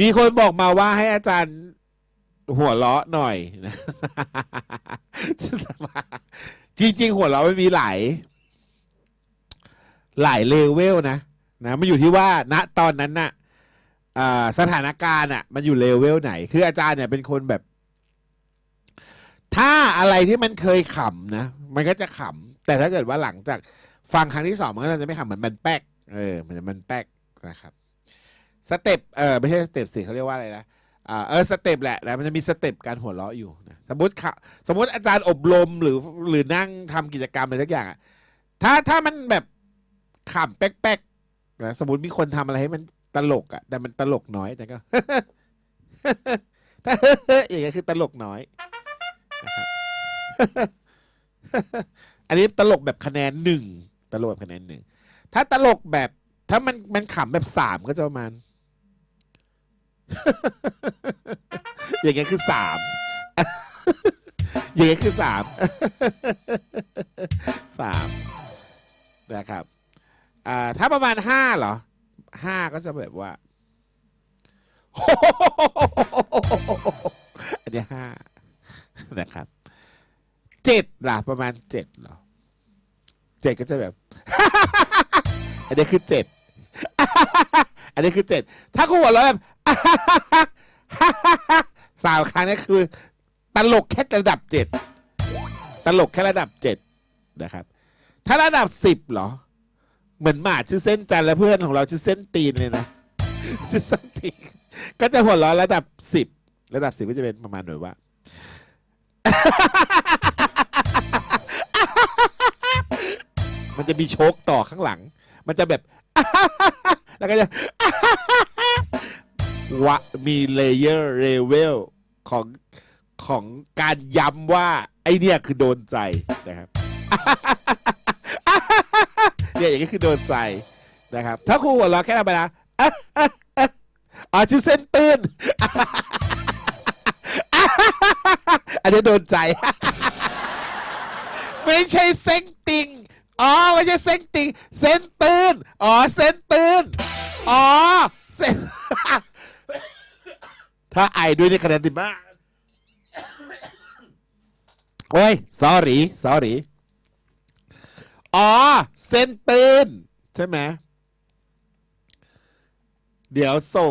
มีคนบอกมาว่าให้อาจารย์หัวเราะหน่อยนะจริง ๆ หัวเราะมันมีหลายหลายเลเวลนะนะมันอยู่ที่ว่าณตอนนั้นน่ะอ่าสถานการณ์อะมันอยู่เลเวลไหน คืออาจารย์เนี่ยเป็นคนแบบ ถ้าอะไรที่มันเคยขำนะ มันก็จะขำแต่ถ้าเกิดว่าหลังจากฟังครั้งที่สองมันก็จะไม่ขำเหมือนมันแป๊กเออเหมือนมันแป๊กนะครับ สเต็ปเออไม่ใช่สเต็ปสิเขาเรียกว่าอะไรนะอ่าเออสเต็ปแหละนะมันจะมีสเต็ปการหัวเราะอยู่นะสมมติค่ะสมมติอาจารย์อบรมหรือหรือนั่งทำกิจกรรมอะไรสักอย่างอะถ้าถ้ามันแบบขำแป๊กๆนะสมมติมีคนทำอะไรให้มันตลกอะแต่มันตลกน้อยอาจารย์ก็ถ้าอย่างเงี้ยคือตลกน้อยนะครับอันนี้ตลกแบบคะแนนหนึ่งตลกแบบคะแนนหนึ่งถ้าตลกแบบถ้ามันมันขำแบบสามก็จะประมาณ อย่างเงี้ยคือสามอย่างเงี้ยคือสามสามนะครับอ่าถ้าประมาณห้าเหรอห้าก็จะแบบว่าอันนี้ห้านะครับเจ็ดล่ะประมาณเจ็ดเหรอเจ็ดก็จะแบบ อันนี้คือเจ็ด อันนี้คือเจ็ดถ้ากูหัวเราะแบบสามครั้งนี่คือ ตลกแค่ระดับเจ็ดตลกแค่ระดับเจ็ดนะครับ ถ้าระดับสิบเหรอ เหมือนหมาชื่อเส้นจันและเพื่อนของเราชื่อเส้นตีนเลยนะชื่อเส้นตีนก็จะหัวเราะระดับสิบระดับสิบก็จะเป็นประมาณหน่วยว่ามันจะมีโชคต่อข้างหลัง มันจะแบบ แล้วก็จะวะมีเลเยอร์เลเวลของของการย้ำว่า ไอเนี่ยคือโดนใจนะครับเนี่ยอย่างนี้คือโดนใจนะครับ ถ้าครูหัวเราะแค่ธรรมดาอ๋อชื่อเส้นตื้นอันนี้โดนใจ ไม่ใช่เส้นติง อ๋อ ไม่ใช่เส้นติง เส้นตื้น อ๋อ เส้นตื้น อ๋อเสร็จถ้าไอด้วยนี่คะแนนติดมากโอ้ย sorry sorry อ๋อ เส้นตื้น ใช่ไหม เดี๋ยวส่ง